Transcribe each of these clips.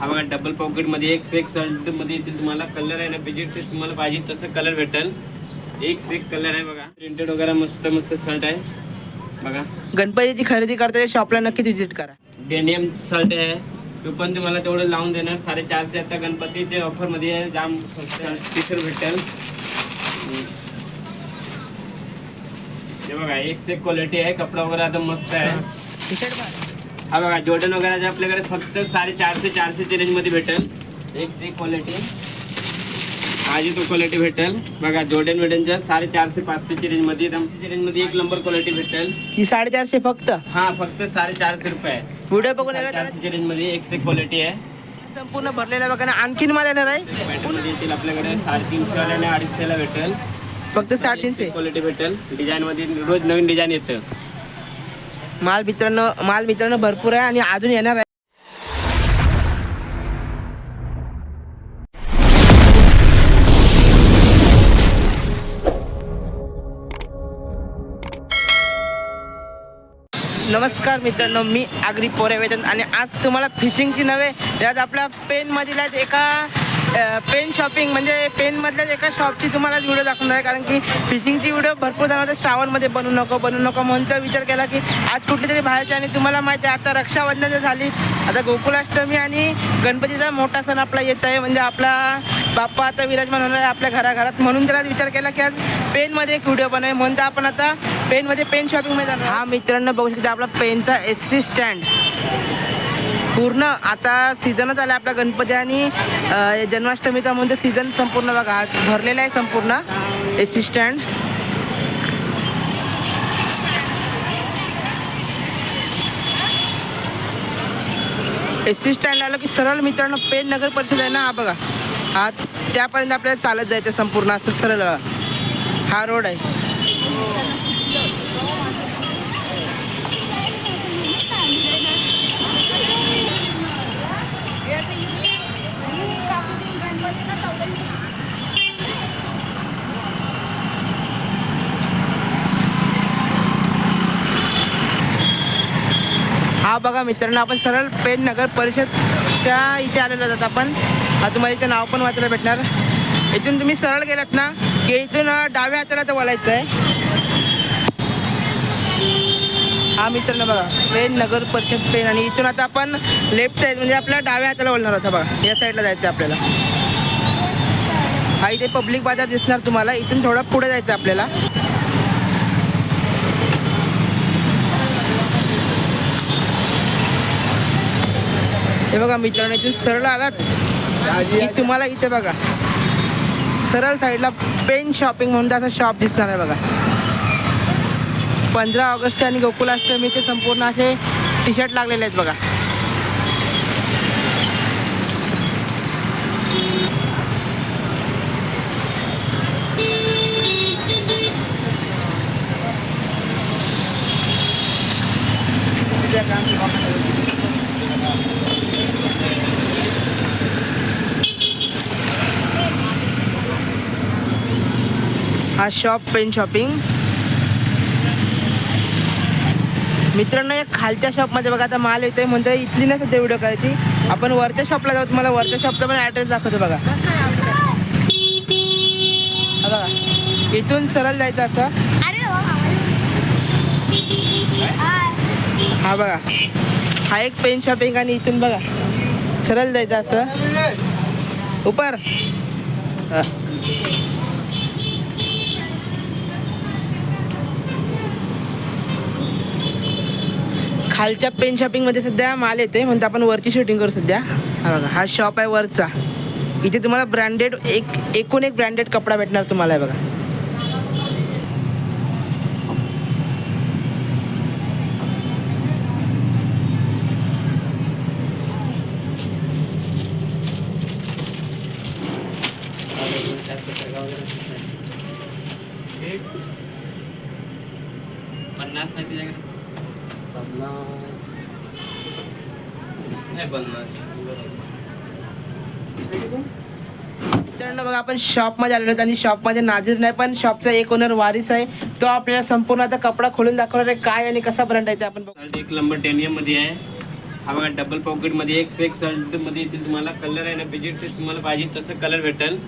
हा बघा double pocket मध्ये एक से एक शर्ट मध्ये येतील तुम्हाला कलर आहे ना बजेट तुम्हाला पाहिजे तसं कलर भेटेल. एक से एक कलर आहे बघा. प्रिंटेड वगैरे मस्त मस्त शर्ट आहे. बघा. गणपतीची खरेदी करता शॉपला नक्कीच व्हिजिट करा. डेनियम शर्ट आहे. तो पण तुम्हाला तेवढं लावून देणार. साडेचारशे आता गणपतीचे ऑफ़र मध्ये आहे. जाम टी शर्ट भेटेल. हे बघा एक से क्वालिटी आहे. कपडा वगैरे आता मस्त आहे. टी शर्ट हा बघा जॉर्डन वगैरे आपल्याकडे फक्त साडेचारशे चारशेच्या रेंजमध्ये भेटेल. एक से क्वालिटी माझी तो क्वालिटी भेटेल. बघा जॉर्डन वेडनच्या साडेचारशे पाचशेच्या रेंजमध्ये रमसीच्या रेंजमध्ये एक नंबर क्वालिटी भेटेल. ही साडेचारशे फक्त? हा फक्त साडेचारशे रुपये आहे. व्हिडिओ बघून साडेचारशेच्या रेंजमध्ये एक से क्वालिटी आहे. संपूर्ण भरलेला बघा ना आणखीन माल येणार आहे. येतील आपल्याकडे साडेतीनशे आणि अडीचशेला भेटेल. फक्त साडेतीनशे. क्वालिटी भेटेल. डिझाईनमध्ये रोज नवीन डिझाईन येतं. माल मित्रांनो माल मित्रांनो भरपूर आहे आणि अजून येणार आहे. नमस्कार मित्रांनो मी आगरी पोरेवेदन आणि आज तुम्हाला फिशिंगची नव्हे आज आपल्या पेनमधील एका पेन शॉपिंग म्हणजे पेनमधल्याच एका शॉपची तुम्हाला व्हिडिओ दाखवणार आहे. कारण की फिशिंगची व्हिडिओ भरपूर जणांना श्रावणमध्ये बनवू नको बनवू नको म्हणून तर विचार केला की आज कुठली तरी बाहेरची आणि तुम्हाला माहिती आहे आता रक्षाबंधन झाली. आता गोकुलाष्टमी आणि गणपतीचा मोठा सण आपला येत आहे. म्हणजे आपला बाप्पा आता विराजमान होणार आहे आपल्या घराघरात. म्हणून तर विचार केला की आज पेनमध्ये एक व्हिडिओ बनवे म्हणून तर आपण आता पेनमध्ये पेन शॉपिंगमध्ये जाणार हा मित्रांनो बघू शकता आपला पेनचा एस सी स्टँड. पूर्ण आता सीझनच आला आपला गणपती आणि जन्माष्टमीचा म्हणजे सीझन संपूर्ण बघा आज भरलेला आहे संपूर्ण. AC C stand AC C stand आलं की सरळ मित्रांनो पेन नगर परिषद आहे ना हा बघा. हा त्यापर्यंत आपल्याला चालत जायचं संपूर्ण असं सरळ बघा. हा रोड आहे. हा बघा मित्रांनो आपण सरळ पेन नगर परिषदच्या इथे आलेलो आहोत आपण. हा तुम्हाला इथे नाव पण वाचायला भेटणार. इथून तुम्ही सरळ गेलात ना की इथून डाव्या हाताला तर वळायचं आहे. हा मित्रांनो बघा पेन नगर परिषद पेन आणि इथून आता आपण लेफ्ट साईड म्हणजे आपल्या डाव्या हाताला वळणार आहोत. बघा या साईडला जायचं आहे आपल्याला. हा इथे पब्लिक बाजार दिसणार तुम्हाला. इथून थोडं पुढे जायचं आहे आपल्याला. हे बघा मित्रांनो इथून सरळ आलात. की तुम्हाला इथे बघा. सरळ साईडला पेन शॉपिंग म्हणून असं शॉप दिसणार आहे बघा. पंधरा ऑगस्ट आणि गोकुलाष्टमीचे संपूर्ण असे टी शर्ट लागलेले आहेत बघा. हा शॉप पेन शॉपिंग मित्रांनो या खालच्या शॉपमध्ये बघा आता माल येतोय म्हणतो इथली नाही सध्या व्हिडिओ करायची आपण वरच्या शॉपला जाऊ तुम्हाला वरच्या शॉपचा पण ॲड्रेस दाखवतो बघा. हा बघा इथून सरळ जायचं असं. हा बघा हा एक पेन शॉपिंग आणि इथून बघा सरळ जायचं असं. उपर. हा. खालच्या पेन शॉपिंगमध्ये सध्या माल येते म्हणतो आपण वरची शूटिंग करू सध्या. हा बघा हा शॉप आहे वरचा. इथे तुम्हाला ब्रँडेड एक एकूण एक ब्रँडेड कपडा भेटणार तुम्हाला आहे बघा. नाही मित्रांनो बघा आपण शॉपमध्ये आलेलो आहोत आणि शॉपमध्ये नाझीर नाही पण शॉपचा एक ओनर वारिस आहे. तो आपल्याला संपूर्ण आता कपडा खोलून दाखवणार आहे. काय आणि कसा ब्रँड आहे ते आपण एक नंबर डेनियममध्ये आहे. हा बघा डबल पॉकेटमध्ये एक से एक शर्टमध्ये इथे तुम्हाला. कलर आहे ना बजेट तुम्हाला पाहिजे तसं कलर भेटेल.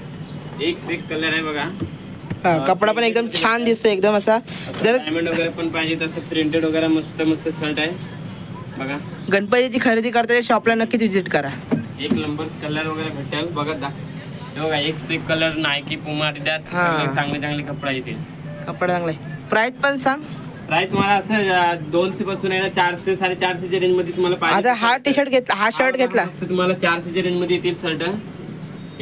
एक से एक कलर आहे बघा. कपडा पण एकदम छान दिसतो एकदम असा. जर डायमंड वगैरे पण पाहिजे तसं प्रिंटेड वगैरे मस्त मस्त शर्ट आहे. बघा. गणपतीची खरेदी करता शॉपला नक्कीच व्हिजिट करा. एक नंबर कलर वगैरे भेटेल बघा दा हे बघा एक से कलर नायकी पुमा हा. चांगले चांगले कपडा येतील. कपडा चांगला. आहे प्राईस पण सांग. प्राइस तुम्हाला असं दोनशे पासून आहे ना चारशे साडेचारशेच्या रेंजमध्ये तुम्हाला पाहिजे आता हा टी शर्ट घेतला हा शर्ट घेतला. असं तुम्हाला चारशेच्या रेंजमध्ये येतील शर्ट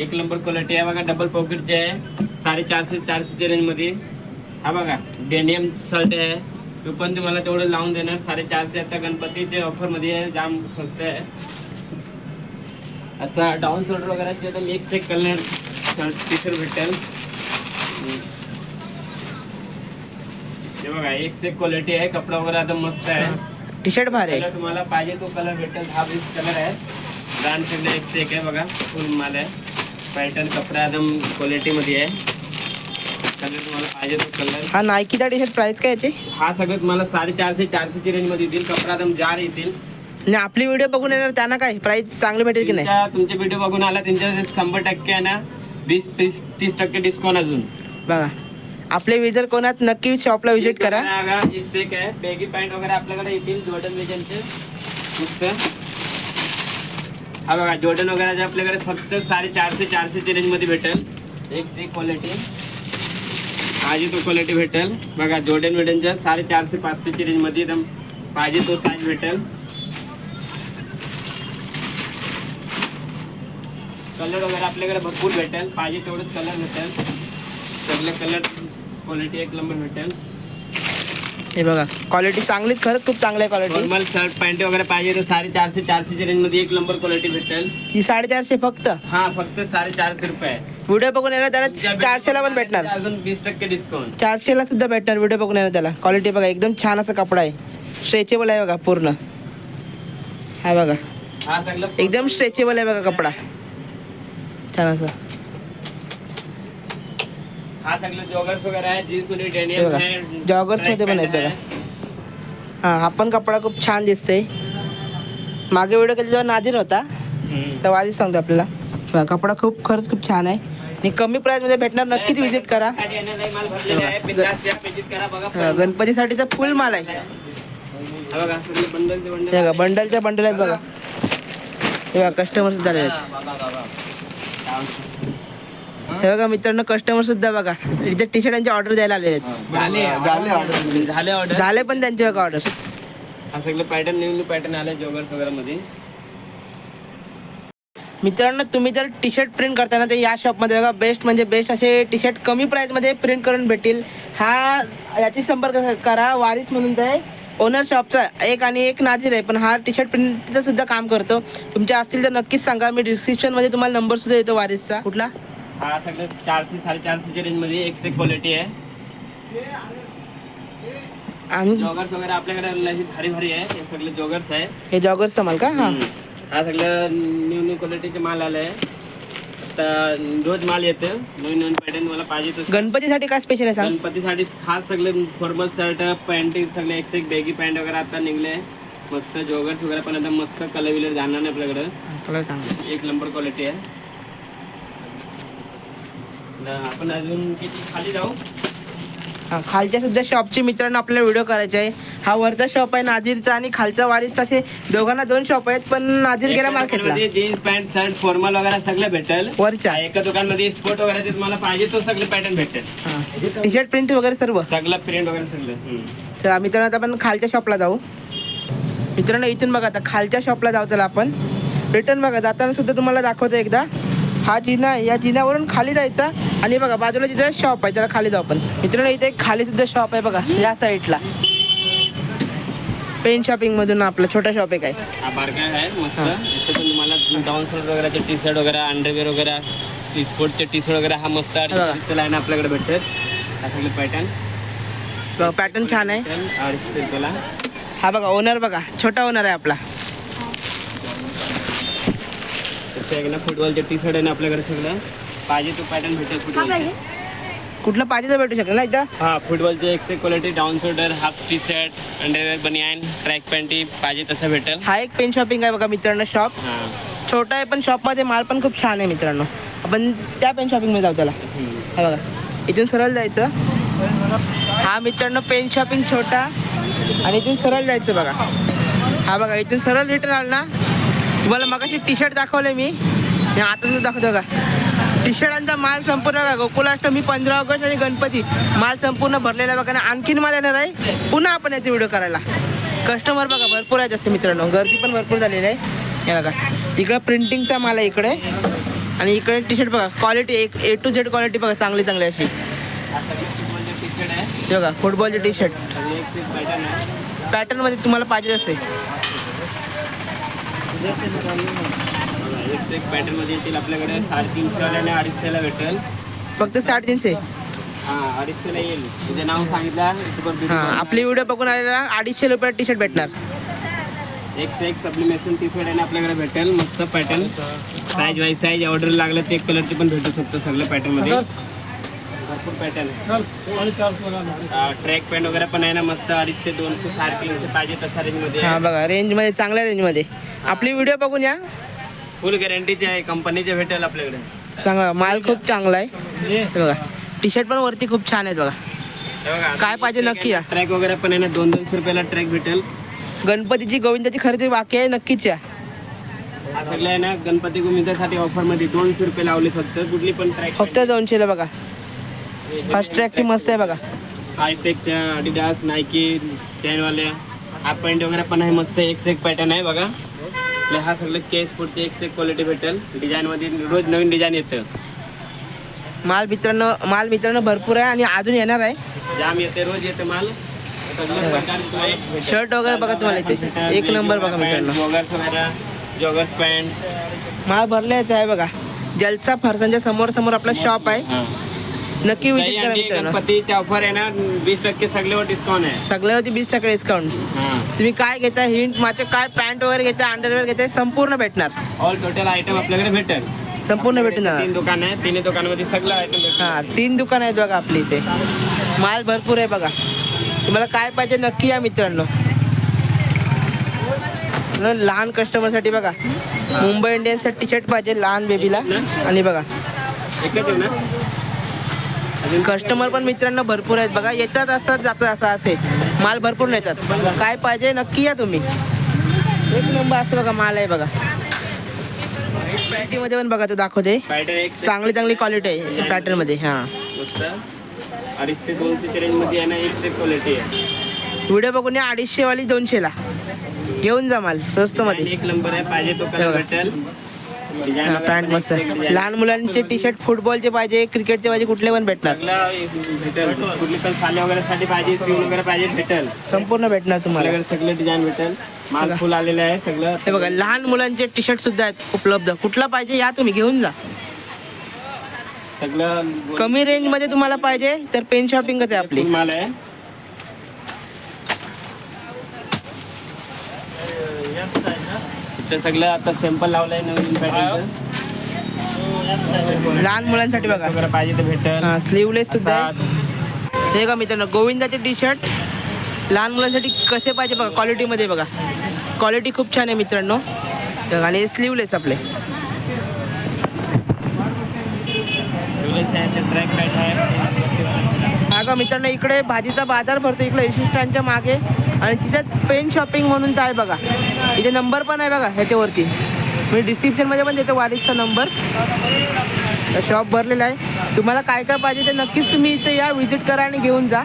एक नंबर क्वालिटी आहे बघा डबल पॉकेटचे आहे. साडेचारशे चारशेच्या रेंजमध्ये. हा बघा डेनियम शर्ट आहे. तो पण तुम्हाला तेवढं लावून देणार. साडेचारशे आता गणपतीचे ऑफ़र मध्ये आहे जाम स्वस्त आहे. असा डाऊन शर्ट वगैरे ते तर मिक्स एक कलर शर्ट टी शर्ट भेटेल. हे बघा एक से क्वालिटी आहे कपडा वगैरे आता मस्त आहे. टी शर्ट भारी आहे. तुम्हाला पाहिजे तो कलर भेटेल. हा वीस कलर आहे. ब्रँड सगळे एक से एक आहे बघा. फुल माल आहे. पॅटर्न कपडा एकदम क्वालिटी मध्ये आहे. तुम्हाला पाहिजे तो कलर. हा नायकीचा टी शर्ट प्राइस काय याची? हा सगळं तुम्हाला साडेचारशे चारशेची रेंजमध्ये येतील. कपडा एकदम जार येतील. आणि आपली व्हिडिओ बघून येणार त्यांना काय? प्राइस चांगली भेटेल की नाही? तुमचे व्हिडिओ बघून आला त्यांच्या शंभर टक्के आहे ना वीस तीस तीस टक्के डिस्काउंट अजून. बघा. आपले विजर कोणात नक्की शॉपला व्हिजिट करा. बघा, एक से एक आहे. बॅगी पॅन्ट वगैरे आपल्याकडे येतील जॉर्डन वेजनचे मस्त. हा बघा जॉर्डन वगैरे जे आपल्याकडे फक्त साडेचारशे चारशेच्या रेंजमध्ये भेटेल. एक से क्वालिटी पाहिजे तो क्वालिटी भेटेल. बघा जॉर्डन वेडनच्या साडेचारशे पाचशेची रेंजमध्ये एकदम पाहिजे तो साईज भेटेल. कलर वगैरे आपल्याकडे भरपूर भेटेल. पाहिजे तेवढंच कलर भेटेल. सगळे कलर क्वालिटी एक नंबर भेटेल. हे बघा क्वालिटी चांगलीच खरंच खूप चांगली आहे क्वालिटी नॉर्मल शर्ट पॅन्ट वगैरे पाहिजे तर साडेचारशे चारशेच्या रेंजमध्ये एक नंबर क्वालिटी भेटेल. ही साडेचारशे फक्त? हा फक्त साडेचारशे रुपये आहे. व्हिडिओ बघून येणार त्याला चारशेला पण भेटणार. अजून वीस टक्के डिस्काउंट चारशेला सुद्धा भेटणार व्हिडिओ बघून येणार त्याला. क्वालिटी बघा एकदम छान असा कपडा आहे. स्ट्रेचेबल आहे बघा पूर्ण. हा बघा. एकदम स्ट्रेचेबल आहे बघा कपडा. छान असा. हा सगळं जॉगर्स वगैरे आहे जीन्समध्ये बघा. आहे पण आहेत बघा. हा हा पण कपडा खूप छान दिसतोय. मागे व्हिडिओ केला जेव्हा नाझीर होता. तर आधीच सांगतो आपल्याला. कपडा खूप खरंच खूप छान आहे. आणि कमी प्राइसमध्ये भेटणार नक्कीच व्हिजिट करा माल भरलेला आहे बिनधास्त या, visit करा. बघा हा, गणपतीसाठीचा फुल माल आहे. हा बघा सगळे बंडल ते बंडल हे बघा बंडलच्या बंडल आहेत बघा. हे बघा कस्टमर सुद्धा बाबा. हे बघा मित्रांनो कस्टमर सुद्धा बघा. इथे टी शर्टांची ऑर्डर द्यायला आलेले आहेत. झाले झाले ऑर्डर झाले ऑर्डर झाले पण त्यांचे बघा ऑर्डर हा सगळं पॅटर्न न्यू न्यू पॅटर्न आले जॉगर्स वगैरे मध्ये मित्रांनो तुम्ही जर टी शर्ट प्रिंट करताना ते या शॉपमध्ये बघा बेस्ट म्हणजे बेस्ट असे टी शर्ट कमी प्राईसमध्ये प्रिंट करून भेटतील. हा याची संपर्क करा वारिस म्हणून ते ओनर शॉपचा एक आणि एक नाजीर आहे पण हा टी शर्ट प्रिंटचं सुद्धा काम करतो. तुमच्या असतील तर नक्कीच सांगा मी डिस्क्रिप्शनमध्ये तुम्हाला नंबर सुद्धा देतो वारिसचा. कुठला? हा सगळं चारशे साडेचारशेच्या रेंजमध्ये एक से क्वालिटी आहे. आणि जॉगर्स वगैरे आपल्याकडे भारी भारी आहे हे सगळे जॉगर्स आहे. हे जॉगर्सचा माल का? हा. हा सगळं न्यू न्यू क्वालिटीचे माल आले आहे आता रोज माल येतं नवीन नवीन पॅटर्न मला पाहिजे गणपतीसाठी काय स्पेशल आहे सांग? गणपतीसाठी खास सगळे फॉर्मल शर्ट पॅन्ट सगळे एक एक बेगी पॅन्ट वगैरे आता निघले. मस्त जॉगर्स वगैरे पण आता मस्त कलर विलर जाणार नाही आपल्याकडे. कलर एक नंबर क्वालिटी आहे. न आपण अजून किती खाली जाऊ? हा खालच्या सुद्धा शॉपची मित्रांनो आपल्याला व्हिडिओ करायचा आहे. हा वरचा शॉप आहे नाझीरचा आणि खालचा वारीसचा असे दोघांना दोन शॉप आहेत पण नाझीर गेला मार्केटला. जीन्स पॅन्ट शर्ट फॉर्मल वगैरे सगळं भेटेल. वरच्या. एका दुकानमध्ये स्पोर्ट वगैरे ते तुम्हाला पाहिजे तो सगळे पॅटर्न भेटेल. टी शर्ट प्रिंट वगैरे सर्व? सगळं प्रिंट वगैरे सगळं. तर मित्रांनो आता आपण खालच्या शॉपला जाऊ. मित्रांनो इथून बघा आता खालच्या शॉपला जाऊ चला आपण. रिटर्न बघा जाताना सुद्धा तुम्हाला दाखवतो एकदा. हा जिना आहे या जिन्यावरून खाली जायचा. आणि बघा बाजूला जिथे शॉप आहे त्याला खाली जाऊ आपण. मित्रांनो इथे एक खाली सुद्धा शॉप आहे बघा या साईडला पेन शॉपिंग मधून आपला छोटा शॉप आहे. काय वगैरे टी शर्ट वगैरे अंडरवेअर वगैरे स्पोर्टचे टी शर्ट वगैरे हा मस्त. लाईन आपल्याकडे भेटत सगळे पॅटर्न पॅटर्न छान आहे. हा बघा ओनर बघा छोटा ओनर आहे आपला. तसं आहे ना फुटबॉलचे टी शर्ट आहे ना आपल्याकडे सगळं. पाहिजे तो पॅटर्न भेटेल फुटबॉल कुठलं पाहिजे तर भेटू शकेल ना इथं? हा फुटबॉलची एक से quality down shoulder half T shirt underwear बनियान ट्रॅक पॅन्टी पाहिजे तसं भेटेल. हा एक पेन शॉपिंग आहे बघा मित्रांनो शॉप हा. छोटा आहे पण शॉपमध्ये माल पण खूप छान आहे मित्रांनो. आपण त्या पेन शॉपिंगमध्ये जाऊ त्याला. हा बघा. इथून सरळ जायचं. हा मित्रांनो पेन शॉपिंग छोटा. आणि इथून सरळ जायचं बघा. हा बघा इथून सरळ रिटर्न आलं ना. तुम्हाला मगाशी टी शर्ट दाखवले मी आता सुद्धा दाखवतो का? टी शर्टांचा माल संपूर्ण बघा गोकुलाष्टमी पंधरा ऑगस्ट आणि गणपती. माल संपूर्ण भरलेला बघा आणि आणखीन माल येणार आहे. पुन्हा आपण याचे व्हिडिओ करायला. कस्टमर बघा भरपूर आहेत असे मित्रांनो. गर्दी पण भरपूर झालेली आहे. हे बघा इकडं प्रिंटिंगचा माल आहे इकडे. आणि इकडे टी शर्ट बघा क्वालिटी एक ए टू झेड क्वालिटी बघा चांगली चांगली अशी. हे बघा फुटबॉलचे टी शर्ट पॅटर्नमध्ये तुम्हाला पाहिजे असते. एक एक मध्ये येतील आपल्याकडे वाल्याने अडीचशेला भेटेल. फक्त साडेतीनशे? हा अडीचशेला येईल. तुझे नाव सांगितलं सुपर ब्युटी हां आपली व्हिडिओ बघून आलेला अडीचशे रुपयात टी शर्ट भेटणार. एक से एक सप्लिमेशन टी शर्ट आहे आपल्याकडे भेटेल मस्त pattern size wise size order लागलं ते कलरचे पण भेटू शकतो सगळं पॅटर्नमध्ये. भरपूर पॅटर्न ट्रॅक पॅन्ट वगैरे पण आहे ना मस्त अडीचशे दोनशे साडेतीनशे पाहिजे तसा रेंजमध्ये. हां बघा रेंजमध्ये चांगल्या रेंजमध्ये आपली व्हिडिओ बघून या. फुल गॅरंटीचे आहे कंपनीचे भेटेल आपल्याकडे. चांगला माल खूप चांगला आहे. हे. बघा टी शर्ट पण वरती खूप छान आहेत बघा. काय पाहिजे नक्की या. ट्रॅक वगैरे पण आहे ना दोन दोनशे रुपयाला ट्रॅक भेटेल. गणपतीची गोविंदाची खरेदी बाकी आहे नक्कीच या. हा सगळं आहे ना गणपती गोविंदासाठी ऑफरमध्ये दोनशे रुपये लावले फक्त कुठली पण ट्रॅक फक्त दोनशेला बघा. फर्स्ट ट्रॅकची मस्त आहे बघा. हायटेक अडिडास नायकी चॅनवाले हाफ पॅन्ट वगैरे पण आहे मस्त एक से एक पॅटर्न आहे बघा. हा सगळं केस पुढची एक से एक क्वालिटी भेटेल. डिझाईन मध्ये रोज नवीन डिझाईन येतं. माल मित्रांनो माल मित्रांनो भरपूर आहे आणि अजून येणार आहे. जाम येते रोज येते माल. शर्ट वगैरे बघा तुम्हाला इथे. एक नंबर बघा मित्रांनो. जॉगर्स वगैरे जॉगर्स पॅन्ट माल भरलेच आहे बघा. जलसा फरसांच्या समोर समोर आपला शॉप आहे. नक्की दही विजिट करा अंडी मित्रांनो. गणपतीची ऑफर आहे ना वीस टक्के सगळ्यावर डिस्काउंट आहे. सगळ्यावरती वीस टक्के डिस्काउंट हा. तुम्ही काय घेता हिंट माझे काय पॅन्ट वगैरे घेता अंडरवेअर घेताय संपूर्ण भेटणार. ऑल टोटल आयटम आपल्याकडे भेटेल. संपूर्ण भेटून तीन जाणार दुकान आहे तिन्ही दुकानामध्ये सगळं आयटम भेटेल. हा तीन दुकान आहेत बघा आपली इथे. माल भरपूर आहे बघा. तुम्हाला काय पाहिजे नक्की या मित्रांनो. न लहान कस्टमरसाठी बघा. मुंबई इंडियन्सचा टी शर्ट पाहिजे लहान बेबीला आणि बघा. एकच आहे ना? अजून कस्टमर पण मित्रांनो भरपूर आहेत बघा. येतात असतात जातात असं असे. माल भरपूर नेतात. काय पाहिजे नक्की या तुम्ही. एक नंबर असतो बघा माल आहे बघा. पॅटीमध्ये पण बघा तो दाखवते. पॅटर्न चांगली चांगली क्वालिटी आहे. पॅटर्नमध्ये हां. मस्त. अडीचशे दोनशे रेंजमध्ये क्वालिटी आहे. व्हिडिओ बघून या अडीचशे वाली दोनशेला. घेऊन जा माल स्वस्त मध्ये. एक नंबर आहे पाहिजे तो हे. भेटेल पॅन्ट मस्त. लहान मुलांचे टी शर्ट फुटबॉलचे पाहिजे क्रिकेटचे पाहिजे कुठले पण भेटणार. संपूर्ण भेटणार तुम्हाला. सगळे डिझाईन भेटेल. माल फुल आलेलं आहे सगळं. हे बघा लहान मुलांचे टी शर्ट सुद्धा आहेत उपलब्ध. कुठला पाहिजे या तुम्ही घेऊन जा. सगळं कमी रेंजमध्ये तुम्हाला पाहिजे तर पेन शॉपिंगच आहे आपली. माल आहे. इथं सगळं आता सॅम्पल लावलंय नवीन पॅटर्न लहान मुलांसाठी बघा. वगैरे पाहिजे तर भेटेल. स्लीवलेस सुद्धा आहे. हे का मित्रांनो गोविंदाचे टी शर्ट लहान मुलांसाठी कसे पाहिजे बघा क्वालिटीमध्ये बघा. क्वालिटी खूप छान आहे मित्रांनो. आणि स्लीवलेस आपले. ट्रॅक पॅट आहे. हा का मित्रांनो इकडे भाजीचा बाजार भरतो इकडे इशिष्टांच्या मागे. आणि तिथे पेन शॉपिंग म्हणून तर आहे बघा. इथे नंबर पण आहे बघा ह्याच्यावरती. मी डिस्क्रिप्शनमध्ये पण देतो वारिसचा नंबर शॉप भरलेला आहे. तुम्हाला काय काय पाहिजे ते नक्कीच तुम्ही इथे या व्हिजिट करा आणि घेऊन जा.